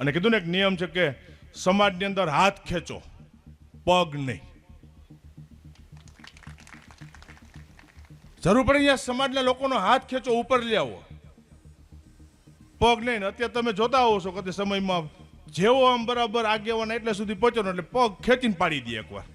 અને કીધું ને એક નિયમ છે કે સમાજની અંદર હાથ ખેંચો, પગ નહીં. જરૂર પડે અહીંયા સમાજના લોકોનો હાથ ખેંચો, ઉપર લઈ આવો. પગ નહીં અત્યારે તમે જોતા હોવ છો કદી સમયમાં જેવો આમ બરાબર આગેવાના એટલે સુધી પહોંચો એટલે પગ ખેંચીને પાડી દે એકવાર.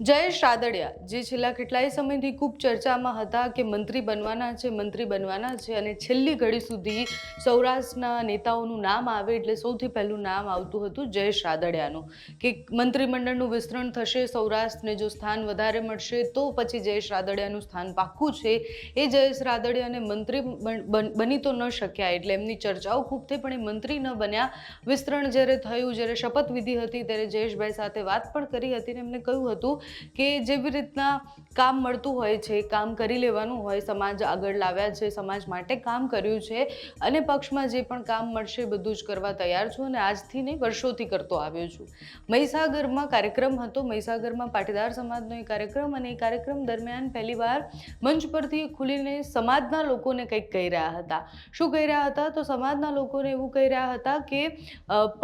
જયેશ રાદડિયા, જે છેલ્લા કેટલાય સમયથી ખૂબ ચર્ચામાં હતા કે મંત્રી બનવાના છે, મંત્રી બનવાના છે અને છેલ્લી ઘડી સુધી સૌરાષ્ટ્રના નેતાઓનું નામ આવે એટલે સૌથી પહેલું નામ આવતું હતું જયેશ રાદડિયાનું. કે મંત્રીમંડળનું વિસ્તરણ થશે, સૌરાષ્ટ્રને જો સ્થાન વધારે મળશે, તો પછી જયેશ રાદડિયાનું સ્થાન પાક્કું છે. એ જયેશ રાદડિયાને મંત્રી બન- તો ન શક્યા એટલે એમની ચર્ચાઓ ખૂબ થઈ, પણ એ મંત્રી ન બન્યા. વિસ્તરણ જ્યારે થયું, જ્યારે શપથવિધિ હતી, ત્યારે જયેશભાઈ સાથે વાત પણ કરી હતી ને એમને કહ્યું હતું કે જેવી રીતના કામ મળતું હોય છે, કામ કરી લેવાનું હોય, સમાજ આગળ લાવ્યા છે, સમાજ માટે કામ કર્યું છે અને પક્ષમાં જે પણ કામ મળશે બધું જ કરવા તૈયાર છું અને આજથી નહીં, વર્ષોથી કરતો આવ્યો છું. મહીસાગરમાં કાર્યક્રમ હતો, મહીસાગરમાં પાટીદાર સમાજનો એ કાર્યક્રમ અને એ કાર્યક્રમ દરમિયાન પહેલીવાર મંચ પરથી ખુલીને સમાજના લોકોને કંઈક કહી રહ્યા હતા. શું કહી રહ્યા હતા? તો સમાજના લોકોને એવું કહી રહ્યા હતા કે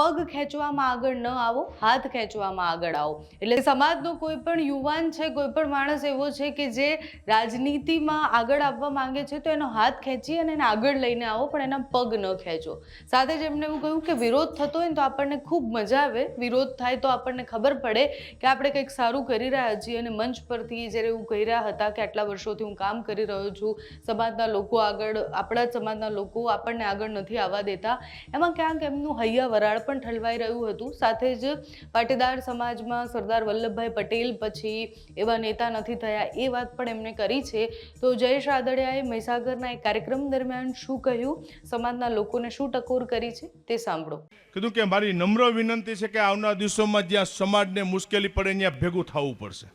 પગ ખેંચવામાં આગળ ન આવો, હાથ ખેંચવામાં આગળ આવો. એટલે સમાજનો કોઈ પણ યુવાન છે, કોઈ પણ માણસ એવો છે કે જે રાજનીતિમાં આગળ આવવા માંગે છે, તો એનો હાથ ખેંચી અને એને આગળ લઈને આવો, પણ એના પગ ન ખેંચો. સાથે જ એમણે એવું કહ્યું કે વિરોધ થતો હોય ને તો આપણને ખૂબ મજા આવે. વિરોધ થાય તો આપણને ખબર પડે કે આપણે કંઈક સારું કરી રહ્યા છીએ અને મંચ પરથી જ્યારે એવું કહી રહ્યા હતા કે આટલા વર્ષોથી હું કામ કરી રહ્યો છું, સમાજના લોકો આગળ, આપણા સમાજના લોકો આપણને આગળ નથી આવવા દેતા. એમાં ક્યાંક એમનું હૈયા વરાળ પણ ઠલવાઈ રહ્યું હતું. સાથે જ પાટીદાર સમાજમાં સરદાર વલ્લભભાઈ પટેલ પછી એવા નેતા નથી થયા એ વાત પણ એમણે કરી છે. તો જયેશ રાદડિયાએ મહીસાગરના એક કાર્યક્રમ દરમિયાન શું કહ્યું? સમાજના લોકોને શું ટકોર કરી છે તે સાંભળો. કીધું કે મારી નમ્ર વિનંતી છે કે આવનાર દિવસોમાં જ્યાં સમાજને મુશ્કેલી પડે ત્યાં ભેગું થવું પડશે.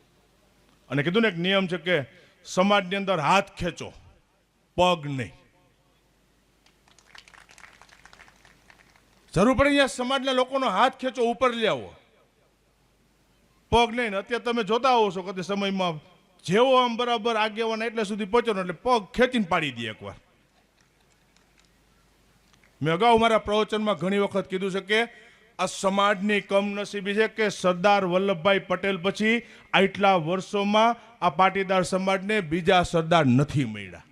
અને કીધું ને એક નિયમ છે કે સમાજની અંદર હાથ ખેંચો, પગ નહીં. જરૂર પડે અહીંયા સમાજના લોકોનો હાથ ખેંચો, ઉપર લઈ આવો. પગ નહીં અત્યારે તમે જોતા હોવ છો કદી સમયમાં જેવો આમ બરાબર આગેવાના એટલે સુધી પહોંચો એટલે પગ ખેંચીને પાડી દે એકવાર. મેં અગાઉ મારા પ્રવચનમાં ઘણી વખત કીધું છે કે આ સમાજની કમનસીબી છે કે સરદાર વલ્લભભાઈ પટેલ પછી આટલા વર્ષોમાં આ પાટીદાર સમાજને બીજા સરદાર નથી મળ્યા.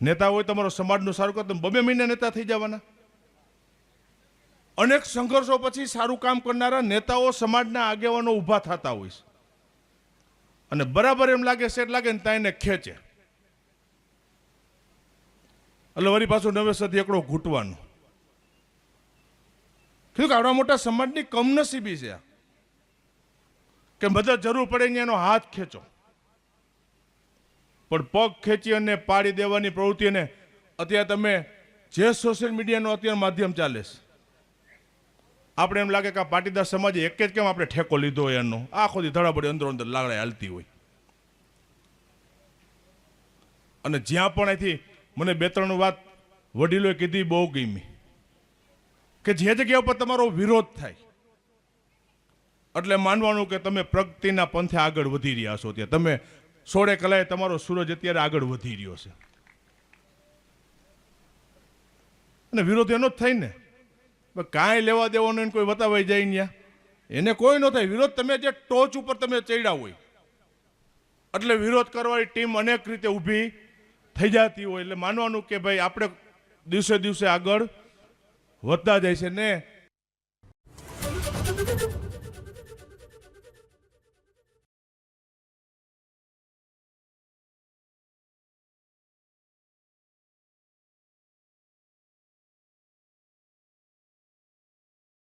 નેતા હોય તમારો સમાજનું સારું કરો, તમે બબે મહિના નેતા થઈ જવાના. અનેક સંઘર્ષો પછી સારું કામ કરનારા નેતાઓ સમાજના આગેવાનો ઊભા થતા હોય છે. અને બરાબર એમ લાગે સેટ લાગે ને ત્યાં એને ખેંચે. એટલે વળી પાછું નવેસરથી એકડો ઘૂંટવાનો. કીધું કે આવડા મોટા સમાજની કમનસીબી છે. કે મદદ જરૂર પડે એનો હાથ ખેંચો. પણ પગ ખેંચી અને પાડી દેવાની પ્રવૃત્તિ અને અત્યારે તમે જે સોશિયલ મીડિયાનો અત્યારે માધ્યમ ચાલે છે. આપણે એમ લાગે કે આ પાટીદાર સમાજે એક જ કેમ આપણે ઠેકો લીધો હોય એનો? આખો દી ધડાબડી અંદરો અંદર લાગણી હાલતી હોય. અને જ્યાં પણ અહીંથી મને બે ત્રણ વાત વડીલોએ કીધી બહુ ગમી. કે જે જગ્યા ઉપર તમારો વિરોધ થાય, એટલે માનવાનું કે તમે પ્રગતિના પંથે આગળ વધી રહ્યા છો ત્યાં. તમે સોળે કલાએ તમારો સૂરજ અત્યારે આગળ વધી રહ્યો છે. અને વિરોધ એનો જ થાય ને. કાંઈ લેવા દેવાનું એને કોઈ વતાવાઈ જાય ત્યાં એને કોઈ ન થાય. વિરોધ તમે જે ટોચ ઉપર તમે ચડ્યા હોય, એટલે વિરોધ કરવાની ટીમ અનેક રીતે ઊભી થઈ જતી હોય. એટલે માનવાનું કે ભાઈ, આપણે દિવસે દિવસે આગળ વધતા જાય છે ને.